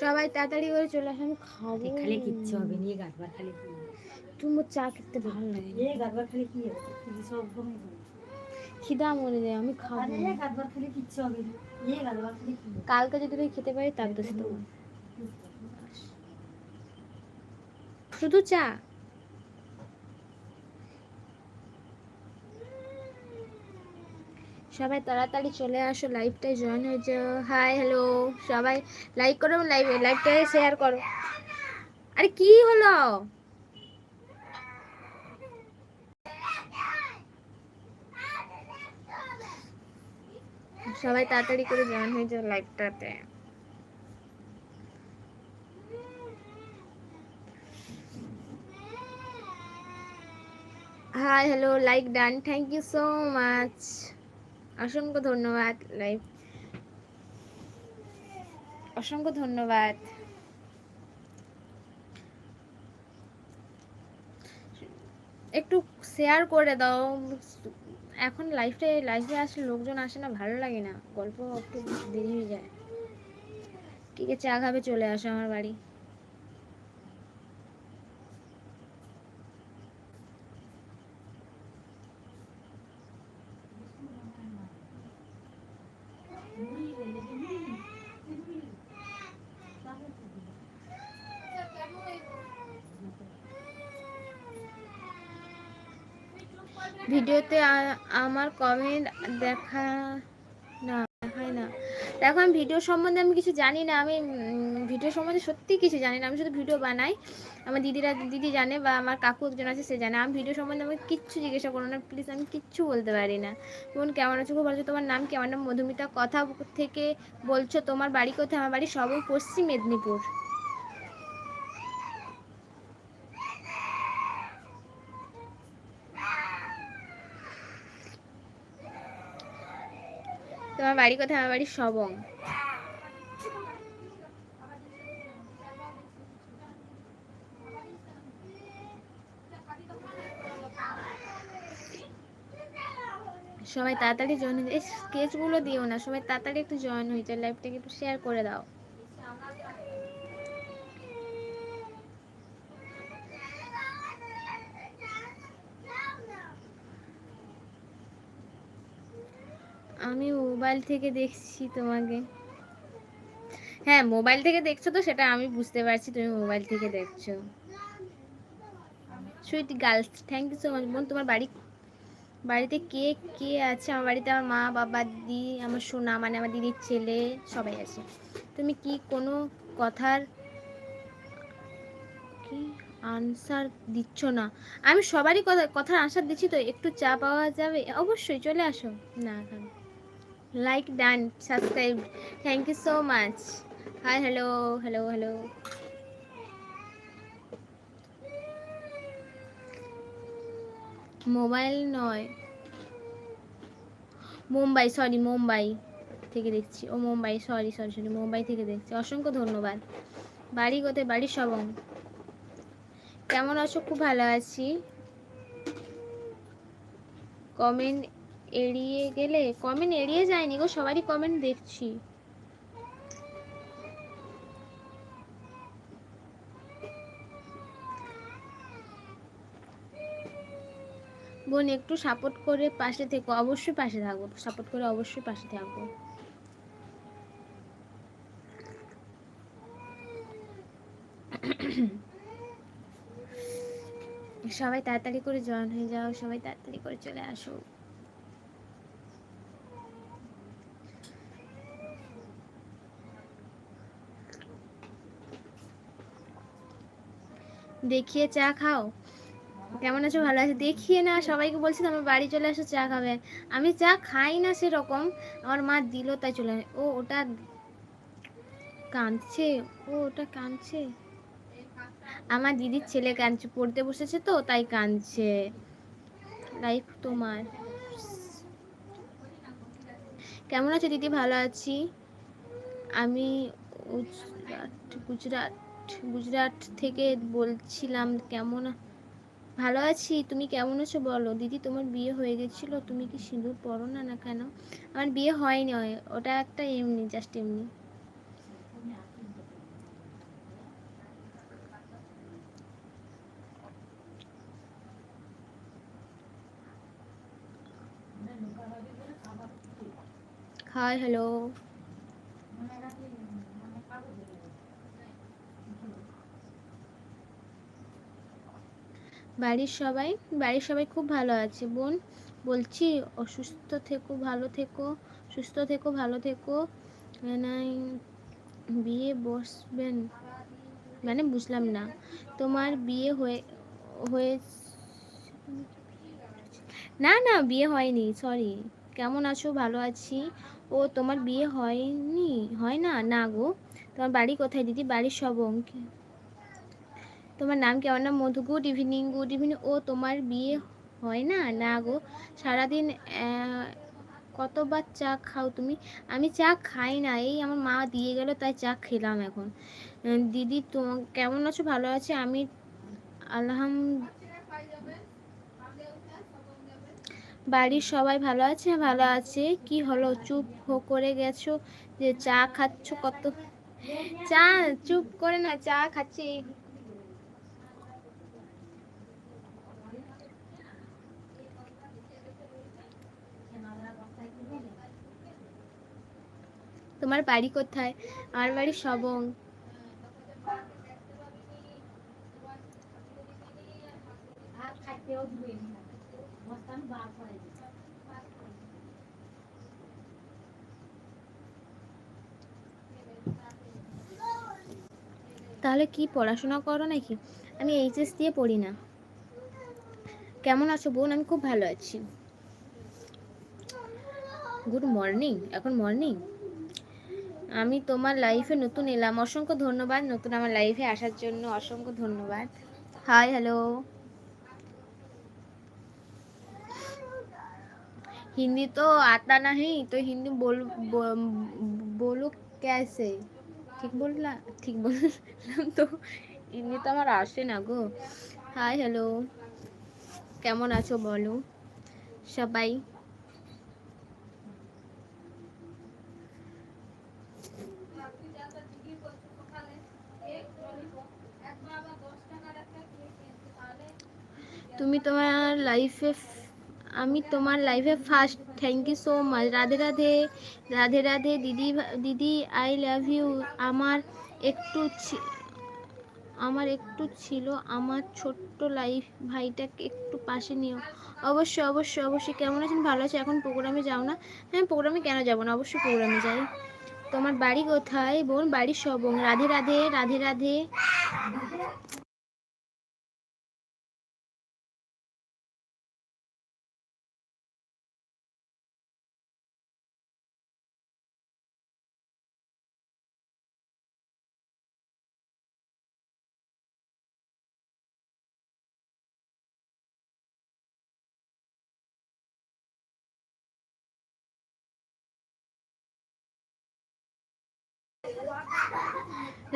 সবাই তাড়াতাড়ি করে চলে আসে আমি খাব খালি কিচ্ছু হবে নিয়ে গাছবার খালি কি? তুমি চা খেতে ভালো লাগে। এ গাছবার খালি কি হবে সব খিদা মরে যায় আমি খাব আরে গাছবার খালি কিচ্ছু হবে না। এ গাছবার খালি কালকে যদি তুমি খেতে পারি তার দোষ তোমার শুধু চা? সবাই তাড়াতাড়ি চলে আসো লাইভটায় জয়েন হয়ে যাও। হাই হ্যালো সবাই লাইক করো লাইভ লাইভটায় শেয়ার করো। আরে কি হলো? সবাই তাড়াতাড়ি করে জয়েন হয়ে যাও লাইভটাতে hi hello like done thank you so much অসংখ্য ধন্যবাদ লাইভ অসংখ্য ধন্যবাদ। একটু শেয়ার করে দাও। এখন লাইফে লাইফে আসলে লোকজন আসে না, ভালো লাগে না। গল্প একটু দেরি হয়ে যায়। ঠিক আছে খাবে চলে আসো আমার বাড়ি। ভিডিওতে আমার কমেন্ট দেখা না, দেখায় না। দেখো, আমি ভিডিও সম্বন্ধে আমি কিছু জানি না। আমি ভিডিও সম্বন্ধে সত্যি কিছু জানি না। আমি শুধু ভিডিও বানাই। আমার দিদিরা, দিদি জানে বা আমার কাকু একজন আছে, সে জানে। আমি ভিডিও সম্বন্ধে আমাকে কিচ্ছু জিজ্ঞাসা করো না। প্লিজ আমি কিচ্ছু বলতে পারি না। বোন, কেমন আছো? খুব ভালো তোমার নাম কেমন নাম মধুমিতা। কথা থেকে বলছো, তোমার বাড়ি কোথায়? আমার বাড়ি সবই পশ্চিম মেদিনীপুর। তোমার বাড়ি কোথায়? আমার বাড়ি সবং সবাই তাড়াতাড়ি জয়েন হয়ে স্কেচগুলো দিও না, সবাই তাড়াতাড়ি একটু জয়েন হয়ে যায় লাইভটাকে একটু শেয়ার করে দাও। আমি মোবাইল থেকে দেখছি তোমাকে। হ্যাঁ মোবাইল থেকে দেখছ তো, সেটা আমি বুঝতে পারছি, তুমি মোবাইল থেকে দেখছ। Sweet girls thank you so much বোন, তোমার বাড়ি, বাড়িতে কে কে আছে? আমার বাড়িতে আমার মা, বাবা, দিদি, আমার সোনা মানে আমার দিদির ছেলে, সবাই আছে। তুমি কি কোনো কথার কি আনসার দিচ্ছ না? আমি সবারই কথা, কথার আনসার দিচ্ছি, তো একটু চা পাওয়া যাবে? অবশ্যই, চলে আসো। না। Like done subscribe thank you so much hi hello hello hello mobile নয়। মুম্বাই সরি মুম্বাই থেকে দেখছি। ও Mumbai sorry sorry sorry Mumbai থেকে দেখছি। অসংখ্য ধন্যবাদ। বাড়ি কোথায়? বাড়ি সবং কেমন আছো? খুব ভালো আছি। কমেন্ট এড়িয়ে গেলে কমেন্ট এড়িয়ে যায়নি গো, সবারই কমেন্ট দেখছি। বোন, একটু সাপোর্ট করে পাশে থেকো, অবশ্যই পাশে থাকব সাপোর্ট করে অবশ্যই পাশে থাকব সবাই তাড়াতাড়ি করে জয়েন হয়ে যাও, সবাই তাড়াতাড়ি করে চলে আসো। দেখিয়ে চা খাও। কেমন আছো? ভালো আছো? দেখিয়ে না, সবাইকে বলছি আমার বাড়ি চলে আসো চা খাবে। আমি চা খাই না সেরকম, আমার মা দিল তাই চলে ও ওটা কাঁদছে, ও ওটা কাঁদছে। আমার দিদির ছেলে কাঁদছে, পড়তে বসেছে তো, তাই কাঁদছে। লাইফ তোমার। কেমন আছো দিদি? ভালো আছি। আমি গুজরাট গুজরাট গুজরাট থেকে বলছিলাম কেমন ভালো আছি। তুমি কেমন আছো বলো? দিদি, তোমার বিয়ে হয়ে গেছিল। তুমি কি সিঁদুর পরো না না কেন? আমার বিয়ে হয়নি ওটা একটা এমনি জাস্ট এমনি। হাই হ্যালো বাড়ির সবাই বাড়ির সবাই খুব ভালো আছে। বোন, বলছি অসুস্থ থেকো, ভালো থেকো, সুস্থ থেকো, ভালো থেকো। নাই বিয়ে বসবেন মানে বুঝলাম না। তোমার বিয়ে হয়ে হয়ে না না, বিয়ে হয়নি সরি কেমন আছো? ভালো আছি। ও, তোমার বিয়ে হয়নি? হয় না? না গো। তোমার বাড়ি কোথায় দিদি? বাড়ির সবং তোমার নাম কি? আমার নাম Madhu. Good evening. Good evening. ও তোমার বিয়ে হয় না? না গো। সারাদিন কতবার চা খাও তুমি? আমি চা খাই না। এই আমার মা দিয়ে গেল, তাই চা খেলাম এখন। দিদি তো কেমন আছো? ভালো আছে? আমি আলহাম বাড়ির সবাই ভালো আছে? ভালো আছে। কি হলো? চুপ করে গেছো? যে চা খাচ্ছ কত? চা চুপ করে না, চা খাচ্ছি। তোমার বাড়ি কোথায়? আমার বাড়ি সবং তাহলে কি পড়াশোনা করো নাকি? আমি এইচএস দিয়ে পড়ি না। কেমন আছো বোন? আমি খুব ভালো আছি। গুড মর্নিং এখন মর্নিং আমি তোমার লাইফে নতুন এলাম অসংখ্য ধন্যবাদ নতুন আমার লাইফে আসার জন্য অসংখ্য ধন্যবাদ হাই হ্যালো हिंदी तो आता नहीं तो हिंदी बोल बो, बोलो कैसे ঠিক বললাম ঠিক বললাম তো হিন্দি তো আমার আসে না গো হাই হ্যালো কেমন আছো বলো সবাই তুমি তোমার লাইফে আমি তোমার লাইফে first thank you so much Radhe Radhe Radhe Radhe, দিদি দিদি আই লাভ ইউ আমার একটু আমার একটু ছিল, আমার ছোট্ট লাইফ ভাইটাকে একটু পাশে নিও। অবশ্যই অবশ্যই অবশ্যই। কেমন আছেন? ভালো আছে। এখন প্রোগ্রামে যাও না? হ্যাঁ প্রোগ্রামে কেন যাব না? অবশ্যই প্রোগ্রামে যাই। তোমার বাড়ি কোথায় বোন? বাড়ি সবং রাধে রাধে রাধে রাধে।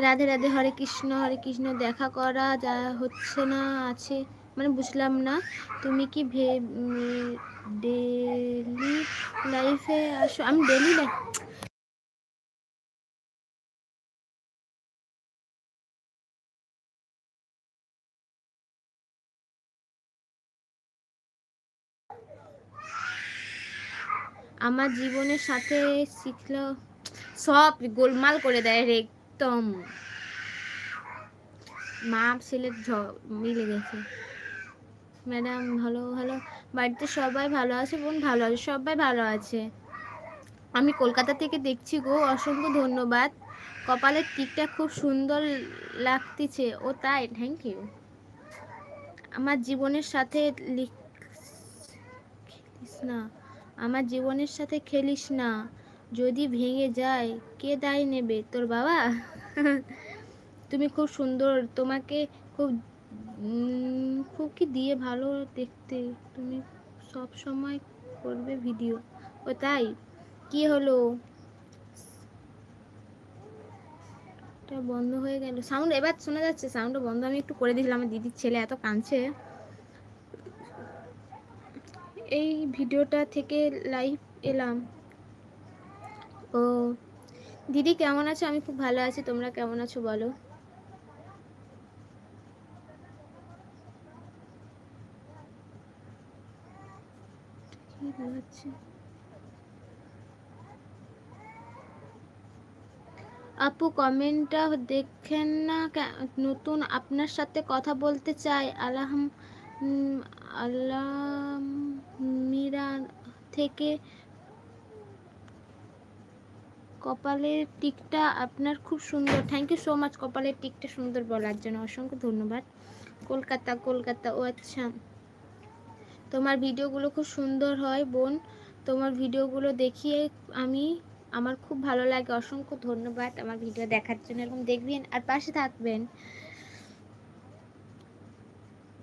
রাধে রাধে, হরে কৃষ্ণ হরে কৃষ্ণ, দেখা করা যা হচ্ছে না আছে। মানে বুঝলাম না, তুমি কি ভে ডেলি লাইফে আসো? আমি ডেলি লাইফ আমার জীবনের সাথে শিখলো, সব গোলমাল করে দেয় রে। একদম। মা ছেলের ঝ- মিলে গেছে। ম্যাডাম, ভালো ভালো। বাড়িতে সবাই ভালো আছে বোন? ভালো আছে, সবাই ভালো আছে। আমি কলকাতা থেকে দেখছি গো, অসংখ্য ধন্যবাদ। কপালের টিকটা খুব সুন্দর লাগতেছে। ও তাই থ্যাংক ইউ আমার জীবনের সাথে খেলিস না। আমার জীবনের সাথে খেলিস না। যদি ভেঙে যায়, কে দায় নেবে? তোর বাবা? তুমি খুব সুন্দর, তোমাকে খুব খুব কি দিয়ে ভালো দেখতে। তুমি সব সময় করবে ভিডিও। ও তাই? কি হলো? বন্ধ হয়ে গেল। সাউন্ড এবার শোনা যাচ্ছে সাউন্ড বন্ধ। আমি একটু করে দিয়েছিলাম আমার দিদির ছেলে এত কাঁদছে। এই ভিডিওটা থেকে লাইভ এলাম। ও দিদি, কেমন আছো? আমি খুব ভালো আছি। তোমরা কেমন আছো বলো? আপু, কমেন্টটা দেখেন না নতুন আপনার সাথে কথা বলতে চাই। আলহাম আলামিরা থেকে কপালের টিকটা আপনার খুব সুন্দর। থ্যাংক ইউ সো মাচ কপালের টিকটা সুন্দর বলার জন্য। অসংখ্য ধন্যবাদ। কলকাতা কলকাতা। ও আচ্ছা। তোমার ভিডিওগুলো খুব সুন্দর হয়, বোন। তোমার ভিডিওগুলো দেখিয়ে আমি, আমার খুব ভালো লাগে। অসংখ্য ধন্যবাদ আমার ভিডিও দেখার জন্য এরকম দেখবেন আর পাশে থাকবেন।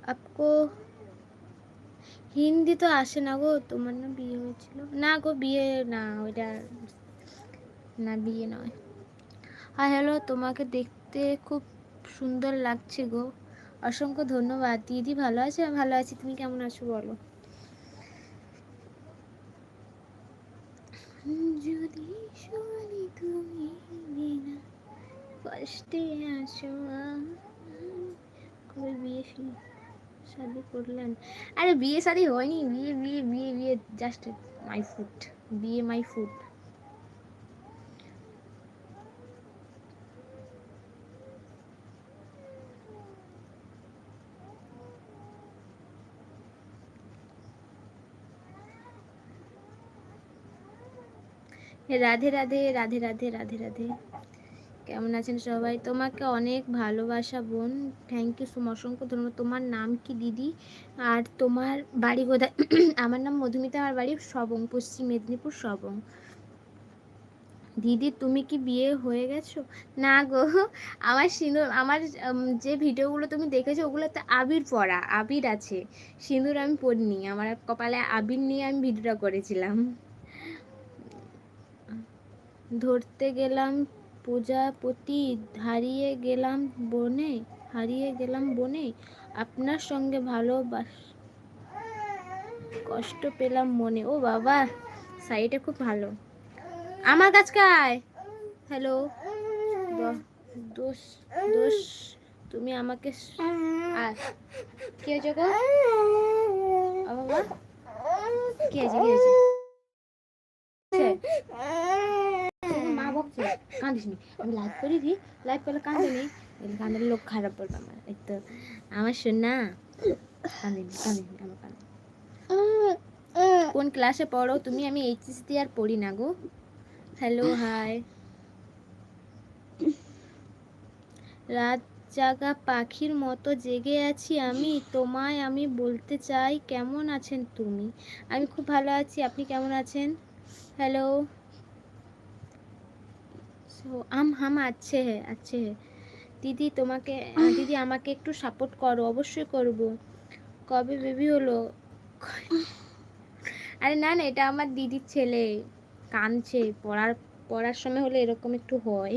আপকো, হিন্দি তো আসে না গো। তোমার না বিয়ে হয়েছিল? না গো, বিয়ে না, ওইটা না, বিয়ে নয়। হ্যাঁ হ্যালো, তোমাকে দেখতে খুব সুন্দর লাগছে গো। অসংখ্য ধন্যবাদ। দিদি, ভালো আছে? ভালো আছি। তুমি কেমন আছো বলো? যদি শুনি তুমি কষ্টে আছো, কবে বিয়ে শাদি করলেন? আরে, বিয়ে শাদি হয়নি। বিয়ে বিয়ে বিয়ে বিয়ে জাস্ট মাই ফুড বিয়ে মাই ফুড রাধে রাধে রাধে রাধে রাধে রাধে। কেমন আছেন সবাই? তোমাকে অনেক ভালোবাসা বোন। থ্যাংক ইউ সো অসংখ্য ধন্যবাদ। তোমার নাম কি, দিদি? আর তোমার বাড়ি কোথায়? আমার নাম মধুমিতা, আমার বাড়ি সবং, পশ্চিম মেদিনীপুর সবং। দিদি, তুমি কি বিয়ে হয়ে গেছো? না গো, আমার সিঁদুর, আমার যে ভিডিওগুলো তুমি দেখেছ, ওগুলোতে আবির পড়া আবির আছে। সিঁদুর আমি পড়িনি, আমার কপালে আবির নিয়ে আমি ভিডিওটা করেছিলাম। ধরতে গেলাম প্রজাপতি, হারিয়ে গেলাম বনে, হারিয়ে গেলাম বনে। আপনার সঙ্গে ভালোবাস কষ্ট পেলাম মনে। ও বাবা, শাড়িটা খুব ভালো। আমার কাছে আয় হ্যালো দোষ দোষ, তুমি আমাকে আয় কি হয়েছে গো? বাবা, কি হয়েছে কি হয়েছে? নি আমি লাইভ দিই লাইভ করলে কাঁদে নি। কাঁদলে লোক খারাপ আমার, এই তো। আমার শোনা কাঁদিনি আমার কোন ক্লাসে পড়ো? তুমি, আমি এইচএস দিয়ে আর পড়ি না গো। হ্যালো হাই রাত জাগা পাখির মতো জেগে আছি আমি। তোমায় আমি বলতে চাই, কেমন আছেন তুমি? আমি খুব ভালো আছি, আপনি কেমন আছেন? हेलो সো আম হাম আছে হে আছে। দিদি তোমাকে দিদি আমাকে একটু সাপোর্ট করো অবশ্যই করব। কবে বেবি হলো? আরে না না এটা আমার দিদির ছেলে কাঁদছে। পড়ার পড়ার সময় হলে এরকম একটু হয়।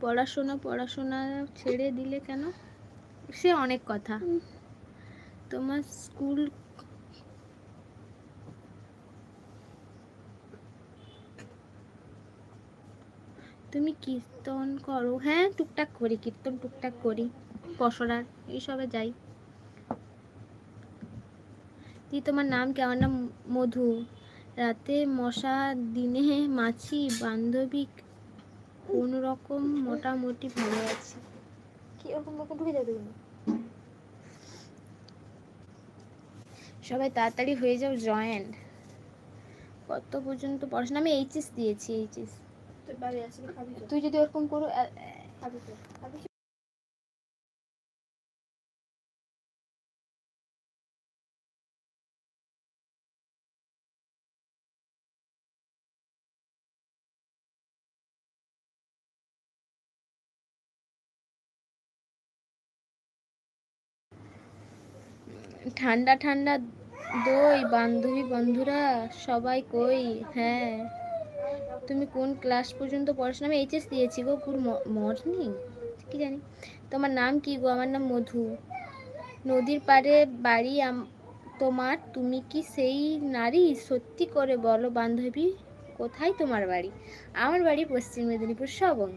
পড়াশোনা পড়াশোনা ছেড়ে দিলে কেন? সে অনেক কথা। তোমার স্কুল তুমি কীর্তন করো। হ্যাঁ টুকটাক করি কীর্তন টুকটাক করি পসরার এইসবে যাই। দি তোমার নাম কি? আমার নাম মধু। রাতে মশা দিনে মাছি বান্ধবী কোন রকম মোটামুটি ভালো আছি। কি ওরকম রকম ঢুকে যাবে সবাই তাড়াতাড়ি হয়ে যাও জয়েন্ট কত পর্যন্ত পড়াশোনা? আমি এইচএস দিয়েছি এইচএস তুই যদি ওরকম করো ঠান্ডা ঠান্ডা দই বান্ধবী বন্ধুরা সবাই কই? হ্যাঁ। তুমি কোন ক্লাস পর্যন্ত পড়াশোনা? আমি এইচএস দিয়েছি গো গুড মর্নিং কি জানি? তোমার নাম কি গো? আমার নাম মধু। নদীর পাড়ে বাড়ি তোমার, তুমি কি সেই নারী? সত্যি করে বলো, বান্ধবী, কোথায় তোমার বাড়ি? আমার বাড়ি পশ্চিম মেদিনীপুর সবং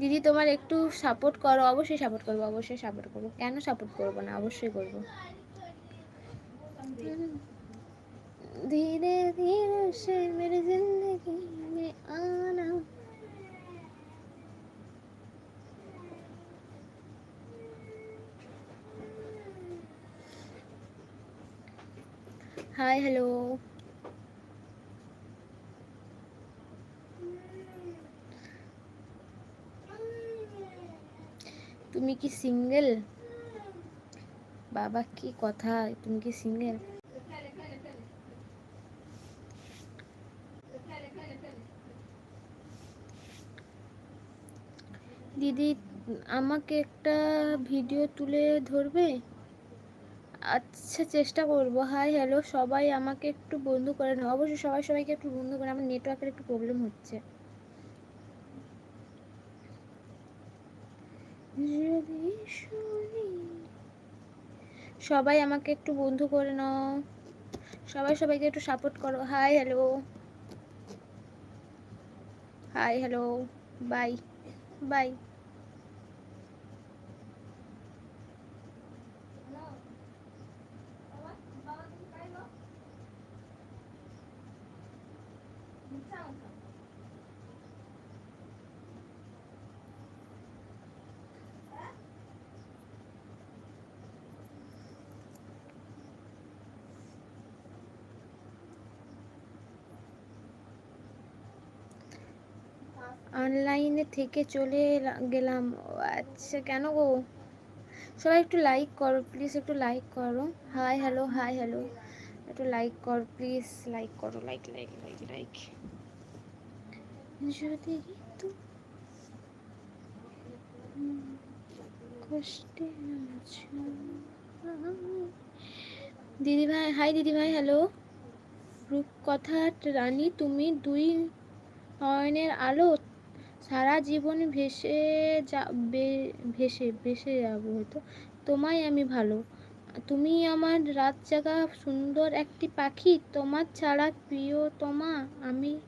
দিদি, তোমার একটু সাপোর্ট করো, অবশ্যই সাপোর্ট করব, অবশ্যই সাপোর্ট করব। কেন সাপোর্ট করব না? অবশ্যই করব। धीरे धीरे से मेरी जिंदगी में आना হাই হ্যালো তুমি কি সিঙ্গেল বাবা কি কথা তুমি কি সিঙ্গেল আমাকে একটা ভিডিও তুলে ধরবে? আচ্ছা চেষ্টা করব। হাই, হ্যালো, সবাই আমাকে একটু বন্ধু করে নাও। অবশ্যই সবাই সবাইকে একটু বন্ধু করে আমার নেটওয়ার্কের একটু প্রবলেম হচ্ছে। সবাই আমাকে একটু বন্ধু করে নাও। সবাই সবাইকে একটু সাপোর্ট করো। Hi, hello. Hi, hello. Bye. Bye. অনলাইনে থেকে চলে গেলাম। আচ্ছা কেন গো? সবাই একটু লাইক করো প্লিজ একটু লাইক করো। হাই হ্যালো হাই হ্যালো একটু লাইক কর প্লিজ লাইক করো লাইক লাইক লাইক লাইক যদি তো কষ্টে দিদি ভাই হাই দিদি ভাই হ্যালো রূপকথার রানী, তুমি দুই নয়নের আলো সারা জীবন ভেসে যা ভেসে ভেসে যাব হয়তো। তোমায় আমি ভালো। তুমি আমার রাত জাগা সুন্দর একটি পাখি। তোমার ছাড়া প্রিয় তোমা আমি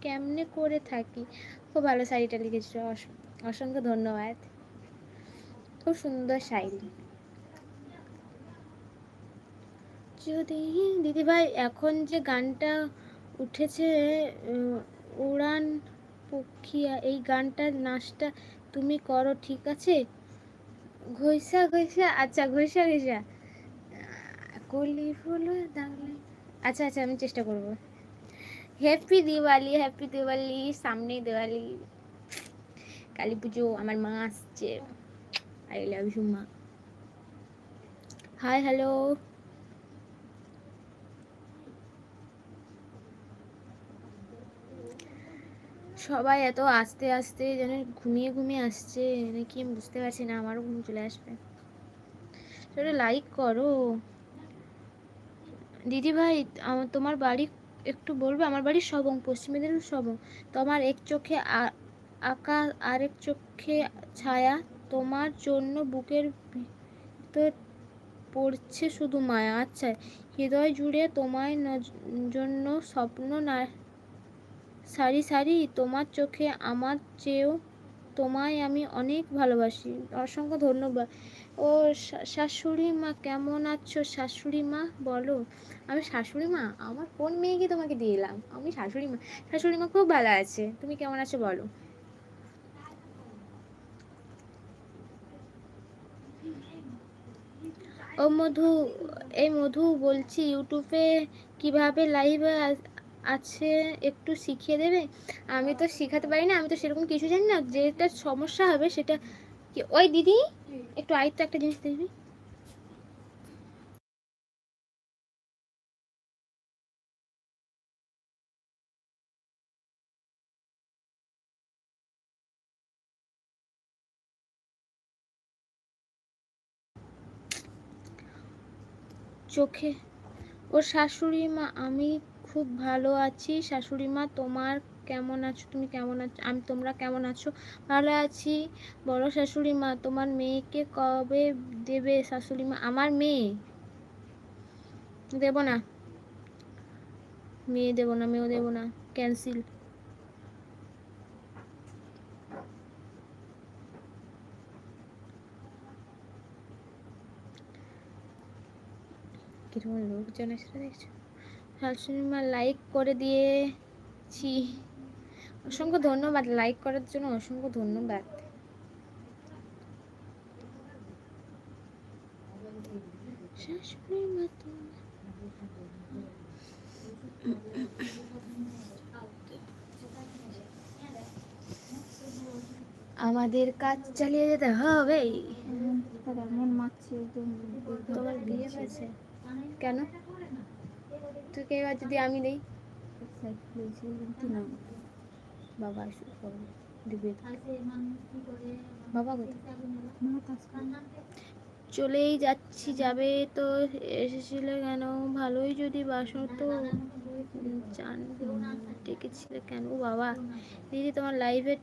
কেমনে করে থাকি? খুব ভালো শাড়িটা লিখেছো। অস- অসংখ্য ধন্যবাদ। খুব সুন্দর শাড়ি। যদি দিদিভাই এখন যে গানটা উঠেছে উড়ান পক্ষিয়া এই গানটার নাচটা তুমি করো, ঠিক আছে? ঘইসা ঘইসা আচ্ছা ঘইসা ঘইসা কলি ফুল দাগলে। আচ্ছা আচ্ছা আমি চেষ্টা করব। হ্যাপি দিওয়ালি হ্যাপি দিওয়ালি সামনে দিওয়ালি কালী পুজো, আমার মা আসছে। আই লাভ ইউ মা। হাই হ্যালো সবাই এত আস্তে আস্তে যেন ঘুমিয়ে ঘুমিয়ে আসছে, নাকি আমি বুঝতে পারছি না, আমারও ঘুম চলে আসবে। সেটা লাইক করো। দিদি ভাই আমার, তোমার বাড়ি একটু বলবে? আমার বাড়ি সবং, পশ্চিম মেদিনীপুর সবং। তোমার এক চোখে আঁকা আরেক চোখে ছায়া। তোমার জন্য বুকের ভিতর পড়ছে শুধু মায়া। আচ্ছা হৃদয় জুড়ে তোমায় জন্য স্বপ্ন না সারি সারি তোমার চোখে, আমার চেয়েও তোমায় আমি অনেক ভালোবাসি। অসংখ্য ধন্যবাদ। ও শাশুড়ি মা, কেমন আছো শাশুড়ি মা? বলো। আমি শাশুড়ি মা? আমার কোন মেয়েকে তোমাকে দিলাম আমি শাশুড়ি মা। শাশুড়ি মা খুব ভালো আছে। তুমি কেমন আছো বলো। ও মধু, এই মধু বলছি ইউটিউবে কীভাবে লাইভ আছে একটু শিখিয়ে দেবে? আমি তো শিখাতে পারি না, আমি তো সেরকম কিছু জানি না। যেটা সমস্যা হবে সেটা ওই দিদি, একটু আয়ত্ত একটা জিনিস দেখবি। চোখে, ওর শাশুড়ি মা, আমি খুব ভালো আছি। শাশুড়ি মা, তোমার কেমন আছো? তুমি কেমন আছো? আমি, তোমরা কেমন আছো? ভালো আছি। বড় শাশুড়ি মা, তোমার মেয়েকে কবে দেবে শাশুড়ি মা? আমার মেয়ে। দেব না। মেয়ে দেব না, মেয়েও দেব না। ক্যান্সেল কীরকম লোকজন এসে দেখছ? শাশুড়ি মা লাইক করে দিয়েছি। অসংখ্য ধন্যবাদ লাইক করার জন্য অসংখ্য ধন্যবাদ। আমাদের কাজ চালিয়ে যেতে হবে। মারছে তোমার বিয়ে হয়েছে। কেন? তুই কে এবার যদি আমি দেই বাবা আসুক বাবা দিবে। বাবা চলেই যাচ্ছি যাবে তো। এসেছিলে কেন? ভালোই যদি বাসো তো। জান ডেকেছিলে কেন? ও বাবা দিদি তোমার লাইভে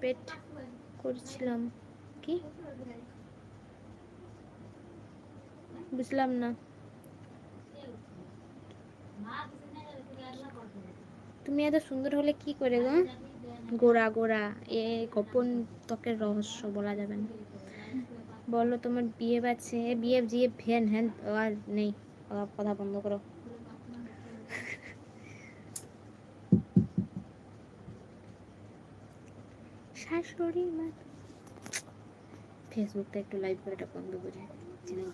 পেট করছিলাম। কি? বুঝলাম না। তুমি এত সুন্দর হলে কি করে গো? গোড়া গোড়া, এ গোপন ত্বকের রহস্য বলা যাবে না। বলো তোমার বিয়ে আছে বিয়ে, জিয়ে ফ্যান হ্যান, আর নেই। কথা- কথা বন্ধ করো। শাশুড়ি মা ফেসবুকটা একটু লাইভ করে এটা বন্ধ করে। চ্যানেল